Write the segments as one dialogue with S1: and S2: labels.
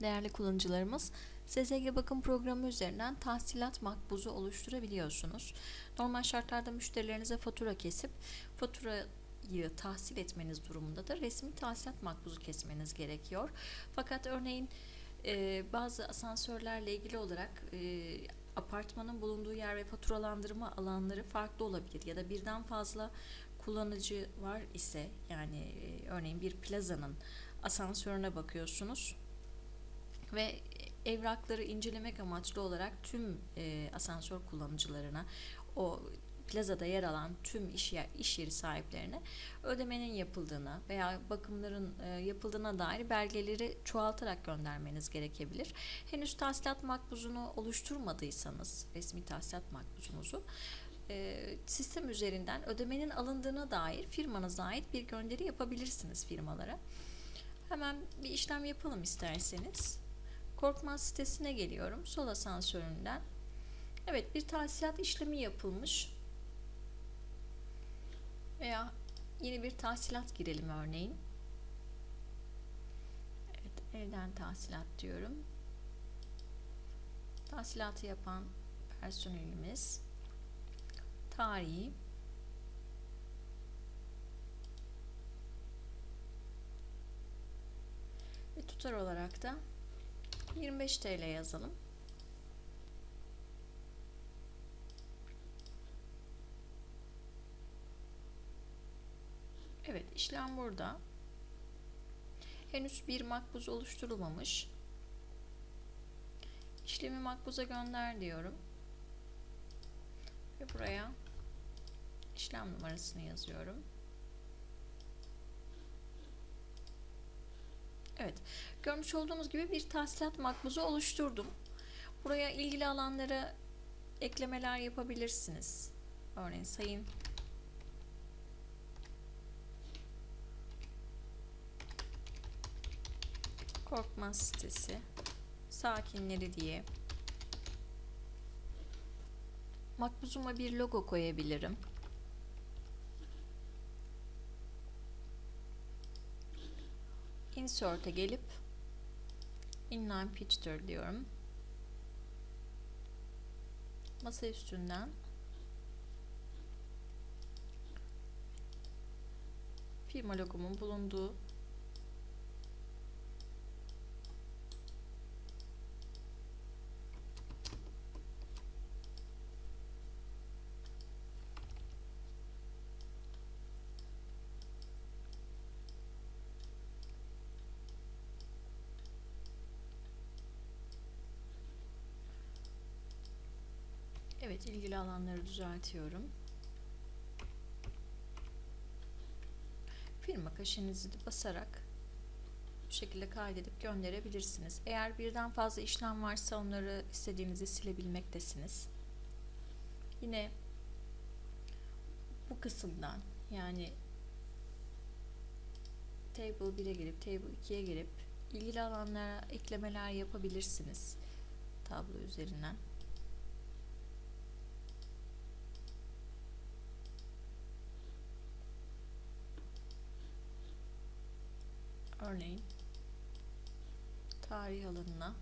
S1: Değerli kullanıcılarımız, SSG bakım programı üzerinden tahsilat makbuzu oluşturabiliyorsunuz. Normal şartlarda müşterilerinize fatura kesip faturayı tahsil etmeniz durumundadır. Resmi tahsilat makbuzu kesmeniz gerekiyor. Fakat örneğin e, bazı asansörlerle ilgili olarak e, apartmanın bulunduğu yer ve faturalandırma alanları farklı olabilir ya da birden fazla kullanıcı var ise yani e, örneğin bir plazanın asansörüne bakıyorsunuz ve evrakları incelemek amaçlı olarak tüm e, asansör kullanıcılarına o plazada yer alan tüm iş, yer, iş yeri sahiplerine ödemenin yapıldığına veya bakımların e, yapıldığına dair belgeleri çoğaltarak göndermeniz gerekebilir. Henüz tahsilat makbuzunu oluşturmadıysanız resmi tahsilat makbuzunuzu e, sistem üzerinden ödemenin alındığına dair firmanıza ait bir gönderi yapabilirsiniz firmalara. Hemen bir işlem yapalım isterseniz. Korkmaz sitesine geliyorum. Sol asansöründen. Evet bir tahsilat işlemi yapılmış. Veya yeni bir tahsilat girelim örneğin. Evet elden tahsilat diyorum. Tahsilatı yapan personelimiz tarihi ve tutar olarak da 25 TL yazalım. Evet işlem burada. Henüz bir makbuz oluşturulmamış. İşlemi makbuza gönder diyorum. Ve buraya işlem numarasını yazıyorum. Evet. Görmüş olduğumuz gibi bir tahsilat makbuzu oluşturdum. Buraya ilgili alanlara eklemeler yapabilirsiniz. Örneğin sayın Korkmaz sitesi sakinleri diye makbuzuma bir logo koyabilirim. Insert'e gelip inline picture diyorum. Masa üstünden firma logomun bulunduğu Evet ilgili alanları düzeltiyorum. Firma kaşenizi basarak bu şekilde kaydedip gönderebilirsiniz. Eğer birden fazla işlem varsa onları istediğinizi silebilmektesiniz. Yine bu kısımdan yani Table 1'e girip Table 2'ye girip ilgili alanlara eklemeler yapabilirsiniz tablo üzerinden. Örneğin tarih alanına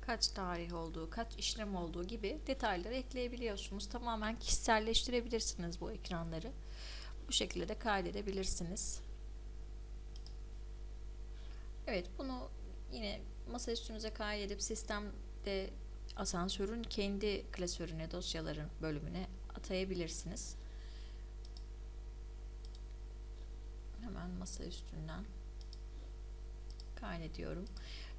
S1: kaç tarih olduğu, kaç işlem olduğu gibi detayları ekleyebiliyorsunuz. Tamamen kişiselleştirebilirsiniz bu ekranları. Bu şekilde de kaydedebilirsiniz. Evet bunu yine masa üstünüze kaydedip sistemde asansörün kendi klasörüne dosyaların bölümüne atayabilirsiniz. Hemen masa üstünden kaydediyorum.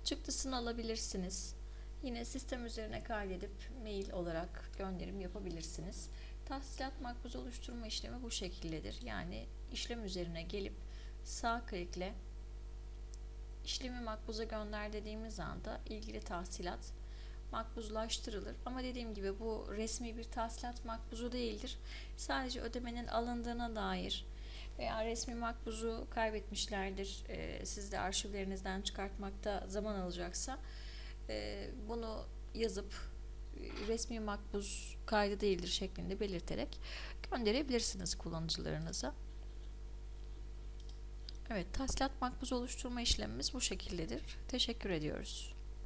S1: Çıktısını alabilirsiniz. Yine sistem üzerine kaydedip mail olarak gönderim yapabilirsiniz. Tahsilat makbuz oluşturma işlemi bu şekildedir. Yani işlem üzerine gelip sağ klikle işlemi makbuza gönder dediğimiz anda ilgili tahsilat makbuzlaştırılır. Ama dediğim gibi bu resmi bir tahsilat makbuzu değildir. Sadece ödemenin alındığına dair veya resmi makbuzu kaybetmişlerdir. E, siz de arşivlerinizden çıkartmakta zaman alacaksa e, bunu yazıp e, resmi makbuz kaydı değildir şeklinde belirterek gönderebilirsiniz kullanıcılarınıza. Evet, tahsilat makbuz oluşturma işlemimiz bu şekildedir. Teşekkür ediyoruz.